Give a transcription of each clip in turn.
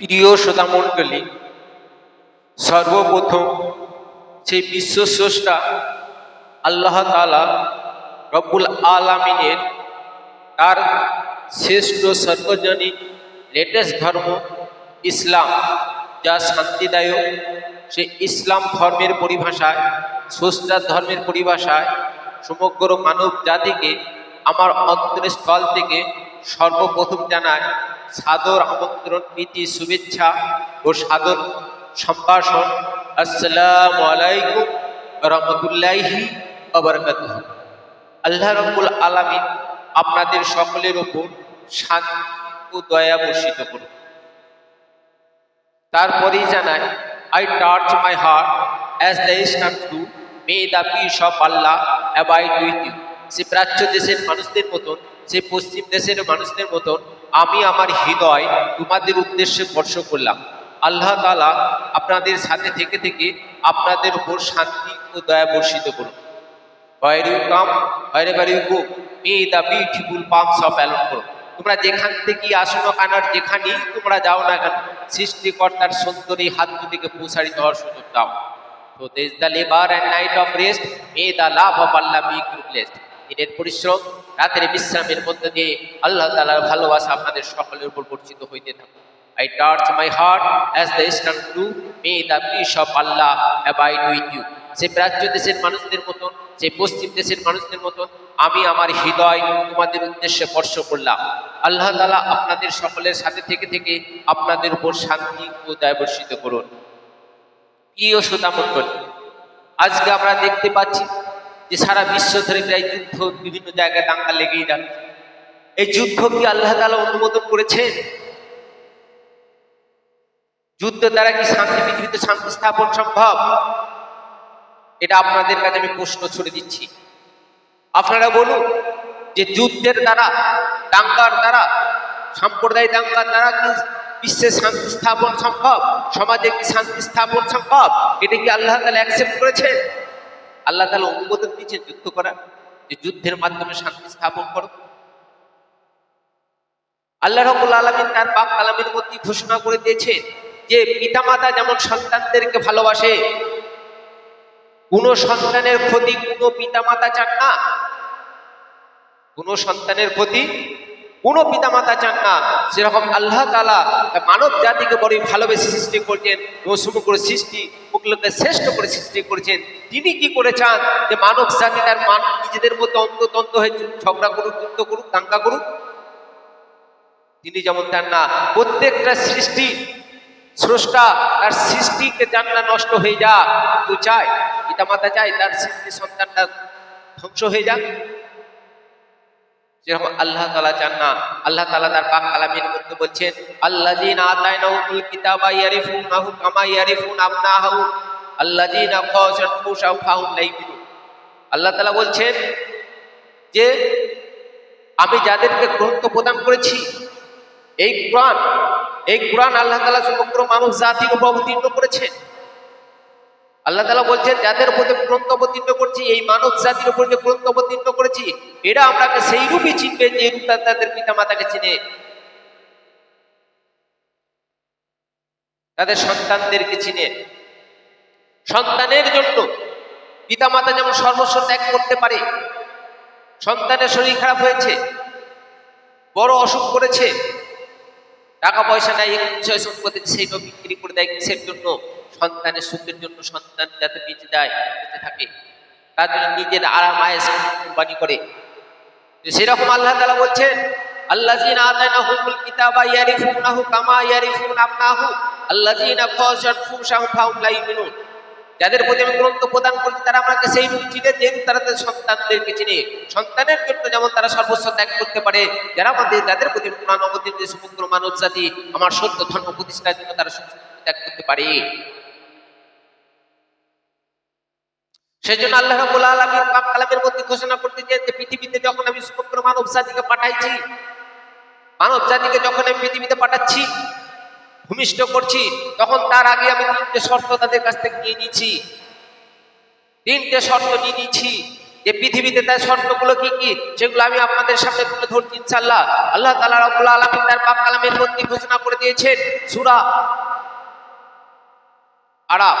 প্রিয় শ্রোতামণ্ডলী, সর্বপ্রথম সেই বিশ্বস্রষ্টা আল্লাহ তালা রব্বুল আলামিনের, তার শ্রেষ্ঠ সর্বজনীন লেটেস্ট ধর্ম ইসলাম, যা শান্তিদায়ক, সে ইসলাম ধর্মের পরিভাষায় স্রষ্টার ধর্মের পরিভাষায়, সমগ্র মানব জাতিকে, আমার অন্তরের স্থল থেকে সর্বপ্রথম জানায় সাদর আমন্ত্রণ নীতি শুভেচ্ছা ও সাদর সম্ভাষণ। আসসালাম আলাইকুম রহমতুল্লাহি আল্লাহ রব্বুল আলামিন আপনাদের সকলের ওপর শান্তি ও দয়া বর্ষিত করুন। তারপরেই জানায় I touch my heart as the eastern do may the peace of Allah abide with you সে প্রাচ্য দেশের মানুষদের মতন সে পশ্চিম দেশের মানুষদের মতন আমি আমার হৃদয় তোমাদের উদ্দেশ্যে স্পর্শ করলাম। আল্লাহ তালা আপনাদের সাথে থেকে থেকে আপনাদের উপর শান্তি ও দয়া বর্ষিত করুন। You come where you go may the beautiful palms of Alan তোমরা যেখান থেকে আসো না কেন আর যেখানেই তোমরা যাও না কেন, সৃষ্টিকর্তার সুন্দরী হাত দুটিকে প্রসারিত হওয়ার সুযোগ দাও। তো দেশ the labour and night of rest may the love of Allah be blessed দিনের পরিশ্রম, রাতের বিশ্রামের মধ্যে দিয়ে আল্লাহ তালার ভালোবাসা আপনাদের সকলের উপর বর্ষিত হইতে থাকুক। I touch my heart as the eastern do may the peace of Allah abide with you সে প্রাচ্য দেশের মানুষদের মতন, যে পশ্চিম দেশের মানুষদের মতন, আমি আমার হৃদয় তোমাদের উদ্দেশ্যে স্পর্শ করলাম। আল্লাহ তালা আপনাদের সকলের সাথে থেকে থেকে আপনাদের উপর শান্তি ও দয়া বর্ষিত করুন। প্রিয় শ্রোতা মণ্ডল, আজকে আমরা দেখতে পাচ্ছি যে সারা বিশ্ব ধরে প্রায় যুদ্ধ বিভিন্ন জায়গায় দাঙ্গা লেগেই যাচ্ছে এই যুদ্ধ কি আল্লাহ তালা অনুমোদন করেছেন? যুদ্ধ দ্বারা কি শান্তি পৃথিবীতে শান্তি স্থাপন সম্ভব? এটা আপনাদের কাছে আমি প্রশ্ন ছুড়ে দিচ্ছি। আপনারা বলুন যে যুদ্ধের দ্বারা, দাঙ্গার দ্বারা, সাম্প্রদায়িক দাঙ্গার দ্বারা কি বিশ্বে শান্তি স্থাপন সম্ভব? সমাজে কি শান্তি স্থাপন সম্ভব? এটা কি আল্লাহ তালা অ্যাকসেপ্ট করেছেন? আল্লাহ তালা অনুমোদন দিয়েছেন যুদ্ধ করার যে যুদ্ধের মাধ্যমে শান্তি স্থাপন করো আল্লাহ রবুল আলমিন তার পাক কালামের মধ্যে ঘোষণা করে দিয়েছে যে, পিতামাতা যেমন সন্তানদেরকে ভালোবাসে, কোন সন্তানের ক্ষতি কোনো পিতামাতা চান না। কোন সন্তানের ক্ষতি কোন পিতামাতা চান না। সেরকম আল্লাহ তালা মানব জাতিকে বড় ভালোবেসে সৃষ্টি করছেন এবং সমগ্র সৃষ্টি ওগুলোকে শ্রেষ্ঠ করে সৃষ্টি করেছেন, তিনি কি করে চান যে মানব জাতি তার মান নিজেদের মধ্যে অন্ততন্ত হয়ে ঝগড়া করুক, যুদ্ধ করুক, দাঙ্গা করুক? তিনি যেমন চান না, প্রত্যেকটা সৃষ্টি স্রষ্টা তার সৃষ্টিকে চান না, নষ্ট হয়ে যা কেউ চায় পিতা মাতা চায় তার সৃষ্টি সন্তানটা ধ্বংস হয়ে যাক। যেরকম আল্লাহ তালা চান না। আল্লাহ তালা তার পাক কালামের মধ্যে বলছেন আল্লাহ জিন আতাইনাহুল কিতাবা ইয়ারিফুনাহু কামা ইয়ারিফুন আবনাহু আল্লাহ জিন ফাহুম লাইবিনু আল্লাহ তালা বলছেন যে, আমি যাদেরকে গ্রন্থ প্রদান করেছি, এই কোরআন এই কোরআন আল্লাহ তালা সমগ্র মানব উপর অবতীর্ণ করেছেন। আল্লাহ তালা বলছেন, যাদের উপর গ্রন্থ অবতীর্ণ করছি, এই মানব জাতির উপর যে গ্রন্থ অবতীর্ণ করেছি, এরা আপনাকে সেই রূপই চিনবে যে রূপ তাদের পিতা মাতাকে চিনে। তাদের সন্তানদেরকে চিনে। সন্তানের জন্য পিতা মাতা যেমন সর্বস্ব ত্যাগ করতে পারে, সন্তানের শরীর খারাপ হয়েছে, বড় অসুখ করেছে, টাকা পয়সা নাই বিষয় সম্পত্তি সেইটা বিক্রি করে দেয় কিসের জন্য? সন্তানের সুখের জন্য সন্তান যাতে বেঁচে যায়, বেঁচে থাকে, তার জন্য নিজের আরাম, আয়েস কোরবানি করে। সেরকম আল্লাহ তালা বলছেন, আল্লাযীনা আতাইনাহুমুল কিতাবা ইয়ারিফুনাহু কামা ইয়ারিফুন আবনাহু, আল্লাযীনা খাশাত ফাহুম লা যাদের প্রতি আমি গ্রন্থ প্রদান করছি, তারা আমাকে সেই চিনে যে তারা তাদের সন্তানদেরকে চিনে। সন্তানের জন্য যেমন তারা সর্বস্ব ত্যাগ করতে পারে, যারা আমাদের, যাদের প্রতি কোরআন অবতীর্ণ, যে সমগ্র মানব জাতি আমার সত্য ধর্ম প্রতিষ্ঠার জন্য তারা সমস্ত ত্যাগ করতে পারে। সেই জন্য আল্লাহ রাব্বুল আলামিন পাক কালামের মধ্যে ঘোষণা করতে যে পৃথিবীতে যখন আমি সমগ্র মানব জাতিকে পাঠাইছি মানব জাতিকে যখন আমি পৃথিবীতে পাঠাচ্ছি, ভূমিষ্ঠ করছি, তখন তার আগে আমি তিনটে শর্ত তাদের কাছ থেকে নিয়ে নিয়েছি। তিনটে শর্ত নিয়ে নিয়েছি যে পৃথিবীতে তার শর্তগুলো কি কি, সেগুলো আমি আপনাদের সামনে তুলে ধরছি ইনশাআল্লাহ। আল্লাহ তাআলা রব্বুল আলামিন তার পাক কালামের মধ্যে ঘোষণা করে দিয়েছেন, সূরা আরাফ।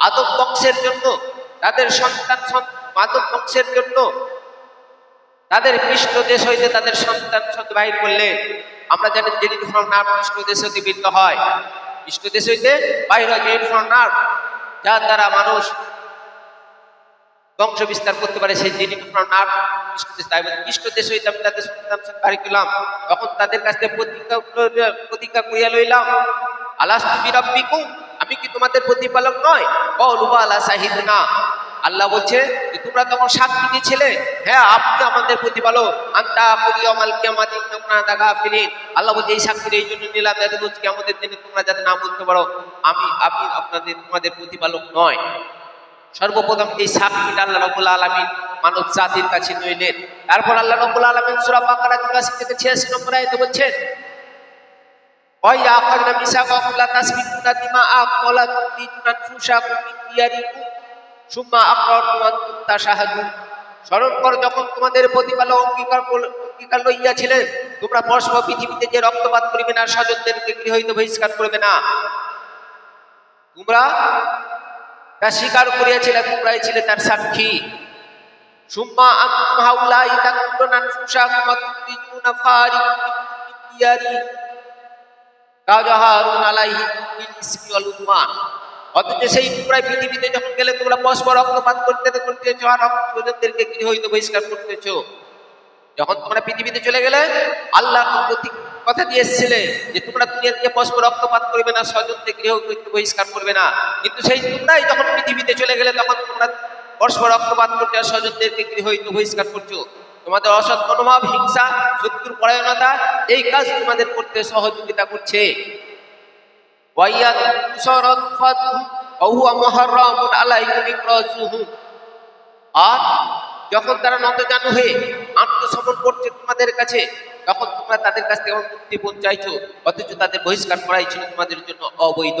আদম বংশের জন্য, তাদের সন্তান সন- আদম বংশের জন্য, তাদের পৃষ্ঠ দেশ হইতে তাদের সন্তান সন্ত বাহির করলে, আমরা জানি জেনিট ফ্রম নার্ভ পৃষ্ঠ দেশ হইতে বৃত্ত হয়। পৃষ্ঠ দেশ হইতে বাহির হয় জেনিট ফ্রম যার দ্বারা মানুষ বংশ বিস্তার করতে পারে সেই জেনিট ফ্রম নার্ভ দেশ। হইতে আমি তাদের সন্তান সন্ত বাহির করলাম। তখন তাদের কাছ থেকে প্রতিজ্ঞা প্রতিজ্ঞা করিয়া লইলাম আলাস তুমি রব্বিকুম আমি কি তোমাদের প্রতিপালক নয়? কলুবা আলা সাহিদ না আল্লাহ বলছে যে, তোমরা তখন সাক্ষী দিয়েছিলে হ্যাঁ আপনি আমাদের প্রতিপালক। আন্তা করি আমাল কিয়ামাতিন তোমরা দাগা ফিরিন আল্লাহ বলছে, এই সাক্ষীর এই জন্য নিলাম যাতে বলছি আমাদের দিনে তোমরা যাতে না বলতে পারো। আমি আপনি আপনাদের, তোমাদের প্রতিপালক নয়। সর্বপ্রথম এই সাক্ষীটা আল্লাহ রবুল আলমিন মানব জাতির কাছে নইলেন তারপর আল্লাহ রবুল আলমিন সুরা বাকারা চুরাশি থেকে ছিয়াশি নম্বর আয়তে বলছেন ওই আখাযনা মিসাকাকুম লা তাসফিকুনা দিমাআকুম ওয়া লা তুখরিজুনা আনফুসাকুম মিন দিয়ারিকুম সুম্মা আকরারতুম ওয়া আনতুম স্মরণ করো যখন তোমাদের প্রতিপালক অঙ্গীকার অঙ্গীকার লইয়াছিলেন তোমরা পরস্পর পৃথিবীতে যে রক্তপাত করিবে না স্বজনদেরকে গৃহীত বহিষ্কার করবে না তোমরা তা স্বীকার করিয়াছিলে তোমরাই ছিলে তার সাক্ষী সুম্মা আকুম হাউলাই তাকুমুনা আনফুসাকুম ওয়া তুখরিজুনা তাজাহারুন আলাইহি বিল ইসমি ওয়াল উদওয়ান। অথচ সেই তোমরা পৃথিবীতে যখন গেলে তোমরা পরস্পর রক্তপাত করতে করতেছ আর স্বজনদেরকে গৃহীত বহিষ্কার করতেছ যখন তোমরা পৃথিবীতে চলে গেলে আল্লাহ কথা দিয়ে এসেছিলে যে তোমরা দুনিয়াতে পরস্পর রক্তপাত করবে না স্বজনকে গৃহ বহিষ্কার করবে না। কিন্তু সেই তোমরাই যখন পৃথিবীতে চলে গেলে তখন তোমরা পরস্পর রক্তপাত করতে আর স্বজনদেরকে গৃহ হইতে বহিষ্কার করছ। তোমাদের অসৎ মনোভাব, হিংসা, শত্রুর পরায়ণতা, এই কাজ তোমাদের করতে সহযোগিতা করছে। আর যখন তারা নতজানু হয়ে আত্মসমর্পণ করছে তোমাদের কাছে, তখন তোমরা তাদের কাছ থেকে মুক্তিপণ চাইছো অথচ তাদের বহিষ্কার করাই ছিল তোমাদের জন্য অবৈধ।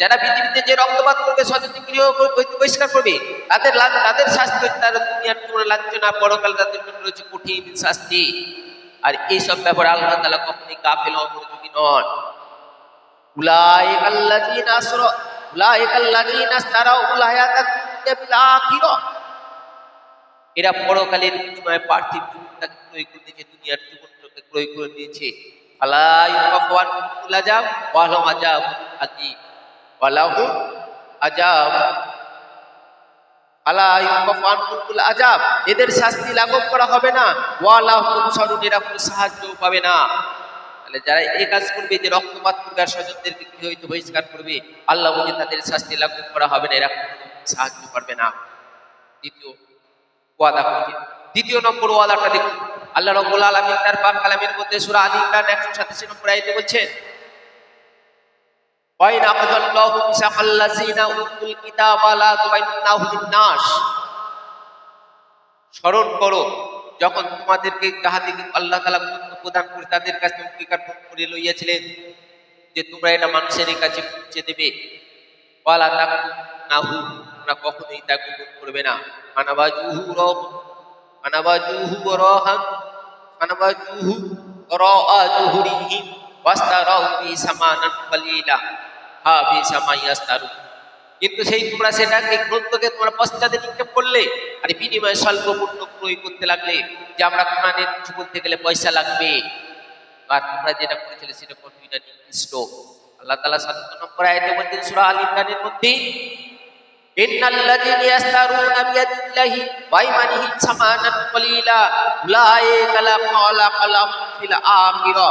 যারা পৃথিবীতে যে রক্তপাত করবে সচেতন বহিষ্কার করবে, তাদের তাদের শাস্তি তারা দুনিয়ার জন্য লাঞ্ছনা, পরকাল তাদের জন্য রয়েছে কঠিন শাস্তি। আর এইসব ব্যাপারে আল্লাহ তালা কখনই গাফেল অমনোযোগী নন। উলাইক আল্লাযীনা আসরা উলাইক আল্লাযীনা আখিরাহ এরা পরকালের বিনিময়ে পার্থিব জীবনটাকে ক্রয় করে দিয়েছে, দুনিয়ার জীবনটাকে ক্রয় করে দিয়েছে। আলাই ওয়াফওয়ান কুল আজাব ওয়ালাহু আজাব আজাব এদের শাস্তি লাঘব করা হবে না সাহায্য পাবে না তাহলে যারা এই কাজ করবে যে রক্তপাত করবে আর স্বজনদেরকে হইতে বহিষ্কার করবে আল্লাহ বলে তাদের শাস্তি লাঘব করা হবে না এরা কোনো সাহায্য করবে না দ্বিতীয় ওয়াদা দ্বিতীয় নম্বর ওয়াদাটা দেখুন আল্লাহ রব্বুল আলামিন তার পাক মধ্যে সূরা আলী ইমরান 187 নম্বর আয়াতে বলছেন লা তুবাইনাহু লিন-নাস স্মরণ করো, যখন তোমাদেরকে যাহাদিকে আল্লাহ তাআলা গুরুত্ব প্রদান করে তাদের কাছে অঙ্গীকার করে লইয়াছিলেন, যে তোমরা এটা মানুষের কাছে পৌঁছে দেবে। ওয়ালা তাকুনাহু তোমরা কখনোই তা গোপন করবে না। আনাবাজুহু রব আনাবাজুহু রাহান আনাবাজুহু রাআ কিন্তু সেই তোমরা সেটাকে গ্রন্থকে তোমরা পশ্চাতে নিক্ষেপ করলে আর বিনিময়ে স্বল্প মূল্য ক্রয় করতে লাগলে যে আমরা কোরআনের কিছু বলতে গেলে পয়সা লাগবে। আর তোমরা যেটা করেছিলে সেটা কতটা নিকৃষ্ট আল্লাহ তাআলা সাত নম্বর আয়াতে বলছেন সূরা আল ইমরানের মধ্যে, ইন্নাল্লাযীনা ইয়াস্তারুনা বিয়াদিল্লাহি ওয়া ইমানিহিম সামানান কলিলা উলাইকা লা খালাকালাম ফিল আখিরা।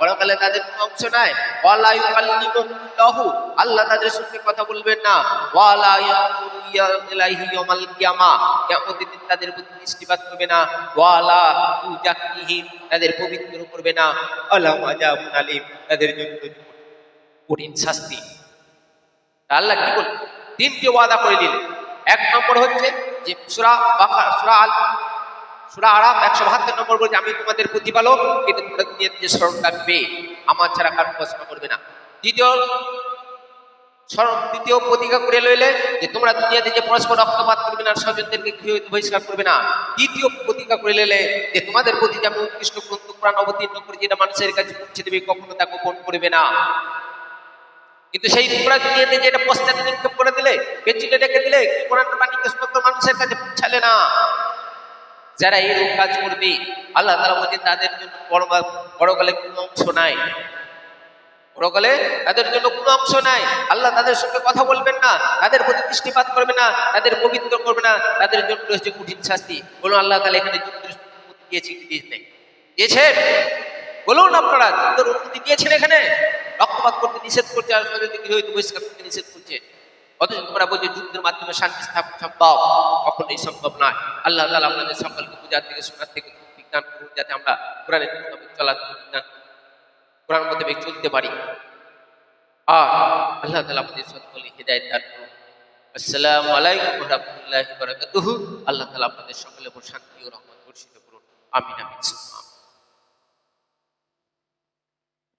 বড়কালে তাদের অংশ নাই। ওয়ালা ইউকাল্লিমুল্লাহু আল্লাহ তাদের সঙ্গে কথা বলবেন না। ওয়ালা ইলাইহি ইয়াউমাল কিয়ামা। কিয়ামতের দিন তাদের প্রতি দৃষ্টিপাত করবে না। ওয়ালা ইউজাক্কিহিম তাদের পবিত্র করবে না। আল্লাহ আযাবুন আলীম। তাদের জন্য কঠিন শাস্তি। আল্লাহ কি বল তিনটি ওয়াদা করে দিলেন এক নম্বর হচ্ছে যে সুরা সুরা আল সুরা আরাম একশো বাহাত্তর নম্বর বলছে, আমি তোমাদের প্রতিপালক এটা তোমরা দুনিয়াতে যে স্মরণ রাখবে, আমার ছাড়া কারণ উপাসনা করবে না। দ্বিতীয় স্মরণ, দ্বিতীয় প্রতিজ্ঞা করে লইলে যে তোমরা দুনিয়াতে যে পরস্পর রক্তপাত করবে না, স্বজনদেরকে গৃহ হইতে বহিষ্কার করবে না। তৃতীয় প্রতিজ্ঞা করে লইলে যে তোমাদের প্রতি যে আমি উৎকৃষ্ট গ্রন্থ, কোরআন অবতীর্ণ করে যেটা মানুষের কাছে পৌঁছে দেবে, কখনো তা গোপন করবে না। কিন্তু সেই তোমরা দুনিয়াতে যেটা পশ্চাতে নিক্ষেপ করে দিলে পেছনে রেখে দিলে কোরআন বাণীকে মানুষের কাছে পৌঁছালে না। যারা এইরকম কাজ করবে, আল্লাহ তালা বলছেন তাদের জন্য বড়কালে কোনো অংশ নাই। বড়কালে তাদের জন্য কোনো অংশ নাই। আল্লাহ তাদের সঙ্গে কথা বলবেন না, তাদের প্রতি দৃষ্টিপাত করবে না, তাদের পবিত্র করবে না, তাদের জন্য রয়েছে কঠিন শাস্তি। বলুন, আল্লাহ তালা এখানে যুদ্ধের অনুমতি দিয়েছে কি দিয়েছেন? বলুন আপনারা, যুদ্ধের অনুমতি দিয়েছেন এখানে? রক্তপাত করতে নিষেধ করছে, আর স্বজনদের গৃহ হইতে বহিষ্কার করতে নিষেধ করছে। অথচ তোমরা বলছো যুদ্ধের মাধ্যমে শান্তি স্থাপন সম্ভব। কখনোই সম্ভব নয়। আল্লাহ তালা আমাদের সকলকে পূজার থেকে শোনার থেকে বিজ্ঞান করুন, যাতে আমরা কোরআনের মোতাবেক চলার বিজ্ঞান কোরআন মোতাবেক চলতে পারি। আর আল্লাহ তালা আমাদের সকলে হৃদায়ত দান করুন। আসসালামু আলাইকুম রহমতুল্লাহ আল্লাহ তালা আপনাদের সকলের উপর শান্তি ও রহমত বর্ষিত করুন। আমিন আমিন